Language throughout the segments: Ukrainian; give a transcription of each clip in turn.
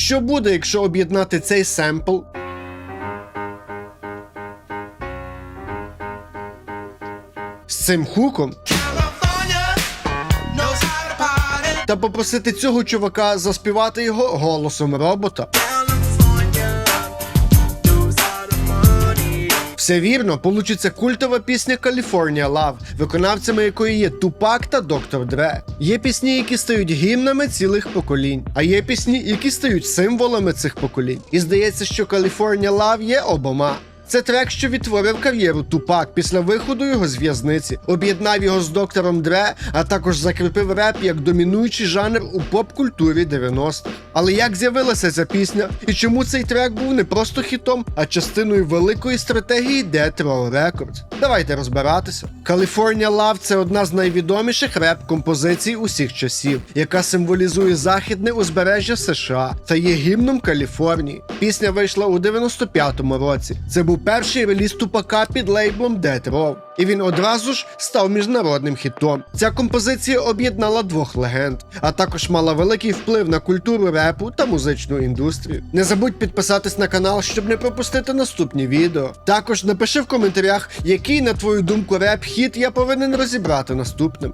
Що буде, якщо об'єднати цей семпл з цим хуком та попросити цього чувака заспівати його голосом робота? Все вірно, получиться культова пісня California Love, виконавцями якої є Тупак та Доктор Дре. Є пісні, які стають гімнами цілих поколінь, а є пісні, які стають символами цих поколінь. І здається, що California Love є обома. Це трек, що відтворив кар'єру Тупак після виходу його з в'язниці, об'єднав його з доктором Дре, а також закріпив реп як домінуючий жанр у поп-культурі 90-х. Але як з'явилася ця пісня і чому цей трек був не просто хітом, а частиною великої стратегії Death Records? Давайте розбиратися. California Love це одна з найвідоміших реп-композицій усіх часів, яка символізує західне узбережжя США та є гімном Каліфорнії. Пісня вийшла у 95-му році. Це був перший реліз тупака під лейблом Death Row. І він одразу ж став міжнародним хітом. Ця композиція об'єднала двох легенд, а також мала великий вплив на культуру репу та музичну індустрію. Не забудь підписатись на канал, щоб не пропустити наступні відео. Також напиши в коментарях, який, на твою думку, реп хіт я повинен розібрати наступним.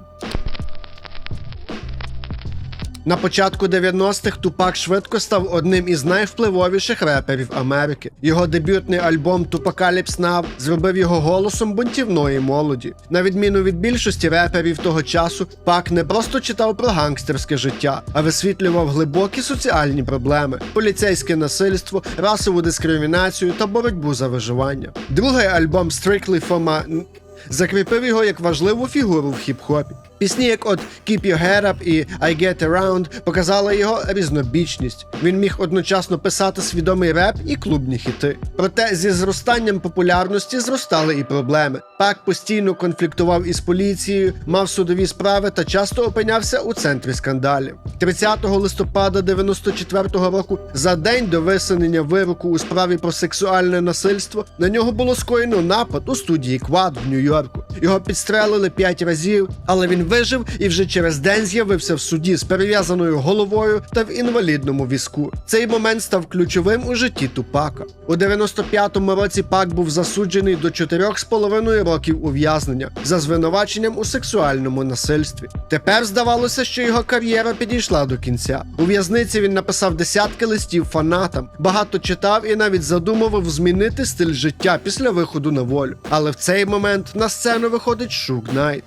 На початку 90-х Тупак швидко став одним із найвпливовіших реперів Америки. Його дебютний альбом Тупакаліпс Now зробив його голосом бунтівної молоді. На відміну від більшості реперів того часу, Пак не просто читав про гангстерське життя, а висвітлював глибокі соціальні проблеми: поліцейське насильство, расову дискримінацію та боротьбу за виживання. Другий альбом Strictly My закріпив його як важливу фігуру в хіп-хопі. Пісні, як от Keep Your Head Up і I Get Around показали його різнобічність. Він міг одночасно писати свідомий реп і клубні хіти. Проте зі зростанням популярності зростали і проблеми. Пак постійно конфліктував із поліцією, мав судові справи та часто опинявся у центрі скандалів. 30 листопада 94-го року, за день до висунення вироку у справі про сексуальне насильство, на нього було скоєно напад у студії Квад в Нью-Йорку. Його підстрелили 5 разів, але він вижив і вже через день з'явився в суді з перев'язаною головою та в інвалідному візку. Цей момент став ключовим у житті Тупака. У 95-му році Пак був засуджений до 4,5 років ув'язнення за звинуваченням у сексуальному насильстві. Тепер здавалося, що його кар'єра підійшла до кінця. У в'язниці він написав десятки листів фанатам, багато читав і навіть задумував змінити стиль життя після виходу на волю. Але в цей момент на сцену виходить Шук Найт.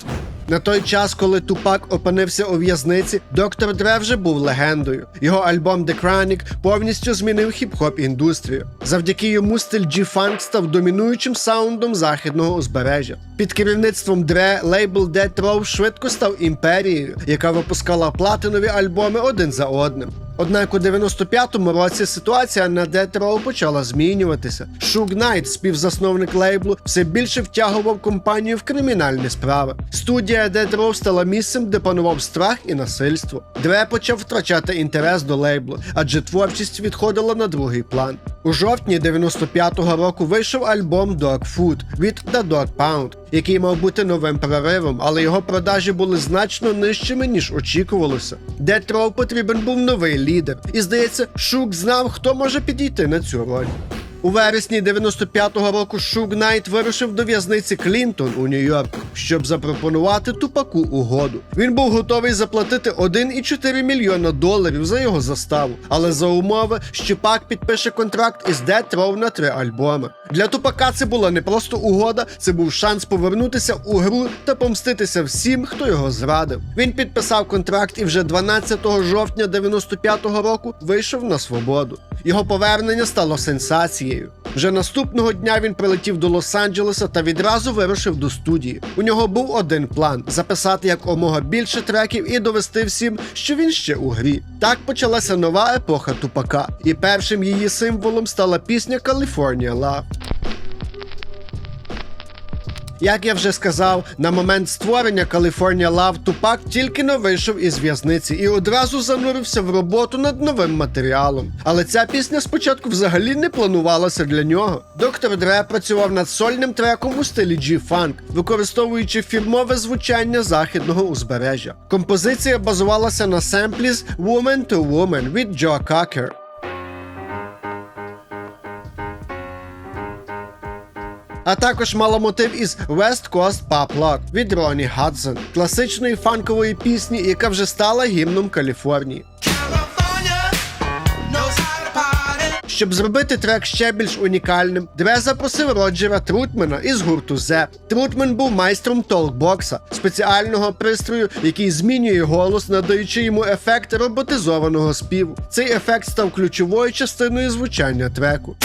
На той час, коли Тупак опинився у в'язниці, доктор Дре вже був легендою. Його альбом The Chronic повністю змінив хіп-хоп індустрію. Завдяки йому стиль G-Funk став домінуючим саундом західного узбережжя. Під керівництвом Дре лейбл Death Row швидко став імперією, яка випускала платинові альбоми один за одним. Однак у 95-му році ситуація на Death Row почала змінюватися. Шуг Найт, співзасновник лейблу, все більше втягував компанію в кримінальні справи. Студія Death Row стала місцем, де панував страх і насильство. Дре почав втрачати інтерес до лейблу, адже творчість відходила на другий план. У жовтні 95-го року вийшов альбом Dog Food від The Dog Pound, який мав бути новим проривом, але його продажі були значно нижчими, ніж очікувалося. Row потрібен був новий лідер, і здається, Шук знав, хто може підійти на цю роль. У вересні 95-го року Шуг Найт вирушив до в'язниці Клінтон у Нью-Йорку, щоб запропонувати тупаку угоду. Він був готовий заплатити 1,4 мільйона доларів за його заставу, але за умови, що Пак підпише контракт із Death Row на три альбоми. Для тупака це була не просто угода, це був шанс повернутися у гру та помститися всім, хто його зрадив. Він підписав контракт і вже 12 жовтня 95-го року вийшов на свободу. Його повернення стало сенсацією. Вже наступного дня він прилетів до Лос-Анджелеса та відразу вирушив до студії. У нього був один план записати якомога більше треків і довести всім, що він ще у грі. Так почалася нова епоха тупака, і першим її символом стала пісня California Love. Як я вже сказав, на момент створення California Love Тупак тільки не вийшов із в'язниці і одразу занурився в роботу над новим матеріалом. Але ця пісня спочатку взагалі не планувалася для нього. Доктор Дре працював над сольним треком у стилі G-Funk, використовуючи фірмове звучання західного узбережжя. Композиція базувалася на семплі з Woman to Woman від Джо Какер. А також мала мотив із West Coast Pop Lock від Ронні Гадсон, класичної фанкової пісні, яка вже стала гімном Каліфорнії. Щоб зробити трек ще більш унікальним, Дре запросив Роджера Трутмена із гурту Зеп. Трутмен був майстром толкбокса, спеціального пристрою, який змінює голос, надаючи йому ефект роботизованого співу. Цей ефект став ключовою частиною звучання треку.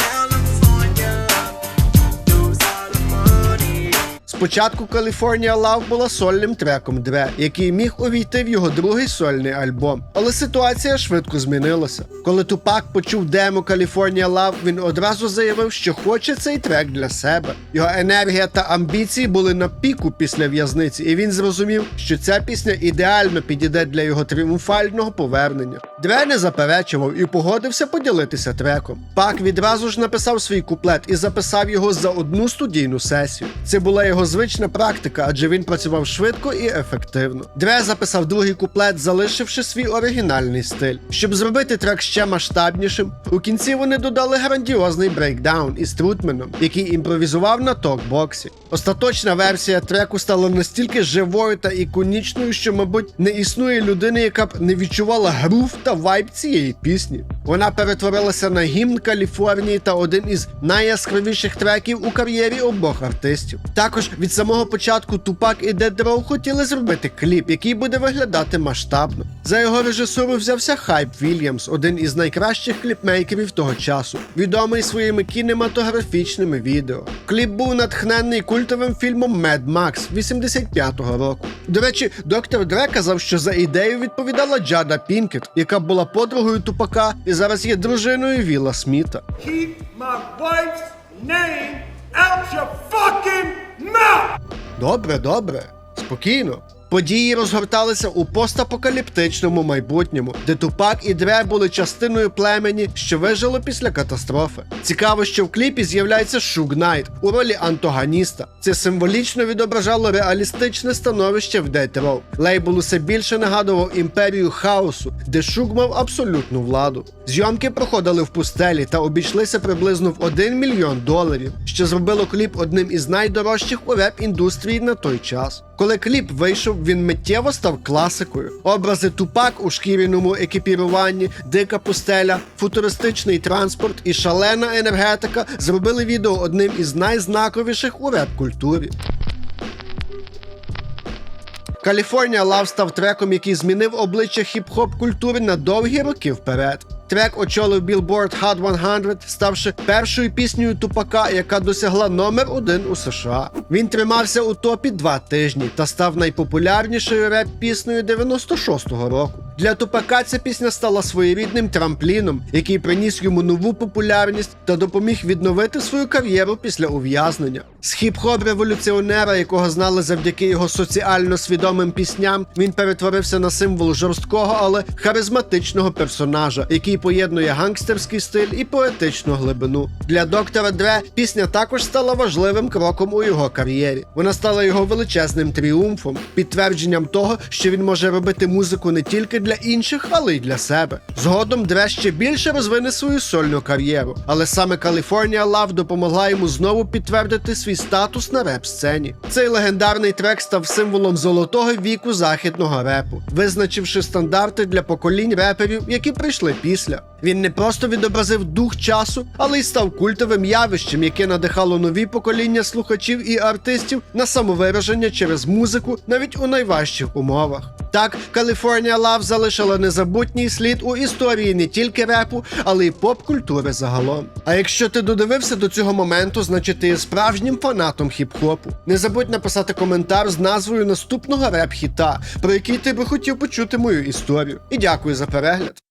Спочатку California Love була сольним треком Дре, який міг увійти в його другий сольний альбом. Але ситуація швидко змінилася. Коли Тупак почув демо California Love, він одразу заявив, що хоче цей трек для себе. Його енергія та амбіції були на піку після в'язниці, і він зрозумів, що ця пісня ідеально підійде для його тріумфального повернення. Дре не заперечував і погодився поділитися треком. Пак відразу ж написав свій куплет і записав його за одну студійну сесію. Це була його звична практика, адже він працював швидко і ефективно. Дре записав другий куплет, залишивши свій оригінальний стиль. Щоб зробити трек ще масштабнішим, у кінці вони додали грандіозний брейкдаун із Трутменом, який імпровізував на токбоксі. Остаточна версія треку стала настільки живою та іконічною, що, мабуть, не існує людини, яка б не відчувала грув та вайб цієї пісні. Вона перетворилася на гімн Каліфорнії та один із найяскравіших треків у кар'єрі обох артистів. Також від самого початку Тупак і Dead Row хотіли зробити кліп, який буде виглядати масштабно. За його режисуру взявся Хайп Вільямс, один із найкращих кліпмейкерів того часу, відомий своїми кінематографічними відео. Кліп був натхнений культовим фільмом Mad Max 85-го року. До речі, доктор Дре казав, що за ідею відповідала Джада Пінкет, яка була подругою Тупака і зараз є дружиною Віла Сміта. Keep my wife's name out your fucking mouth! Добре, добре, спокійно. Події розгорталися у постапокаліптичному майбутньому, де Тупак і Дре були частиною племені, що вижило після катастрофи. Цікаво, що в кліпі з'являється Шуг Найт у ролі антагоніста. Це символічно відображало реалістичне становище в Death Row. Лейбл усе більше нагадував імперію хаосу, де Шуг мав абсолютну владу. Зйомки проходили в пустелі та обійшлися приблизно в 1 мільйон доларів, що зробило кліп одним із найдорожчих у реп-індустрії на той час. Коли кліп вийшов, він миттєво став класикою. Образи тупак у шкіряному екіпіруванні, дика пустеля, футуристичний транспорт і шалена енергетика зробили відео одним із найзнаковіших у реп-культурі. California Love став треком, який змінив обличчя хіп-хоп культури на довгі роки вперед. Трек очолив Billboard Hot 100, ставши першою піснею тупака, яка досягла номер один у США. Він тримався у топі два тижні та став найпопулярнішою реп-піснею 96-го року. Для тупака ця пісня стала своєрідним трампліном, який приніс йому нову популярність та допоміг відновити свою кар'єру після ув'язнення. З хіп-хоп революціонера, якого знали завдяки його соціально свідомим пісням, він перетворився на символ жорсткого, але харизматичного персонажа, який поєднує гангстерський стиль і поетичну глибину. Для доктора Дре пісня також стала важливим кроком у його кар'єрі. Вона стала його величезним тріумфом, підтвердженням того, що він може робити музику не тільки для інших, але й для себе. Згодом Дре ще більше розвине свою сольну кар'єру, але саме California Love допомогла йому знову підтвердити свій статус на реп-сцені. Цей легендарний трек став символом золотого віку західного репу, визначивши стандарти для поколінь реперів, які прийшли після. Він не просто відобразив дух часу, але й став культовим явищем, яке надихало нові покоління слухачів і артистів на самовираження через музику навіть у найважчих умовах. Так, California Love залишила незабутній слід у історії не тільки репу, але й поп-культури загалом. А якщо ти додивився до цього моменту, значить ти є справжнім фанатом хіп-хопу. Не забудь написати коментар з назвою наступного реп-хіта, про який ти би хотів почути мою історію. І дякую за перегляд.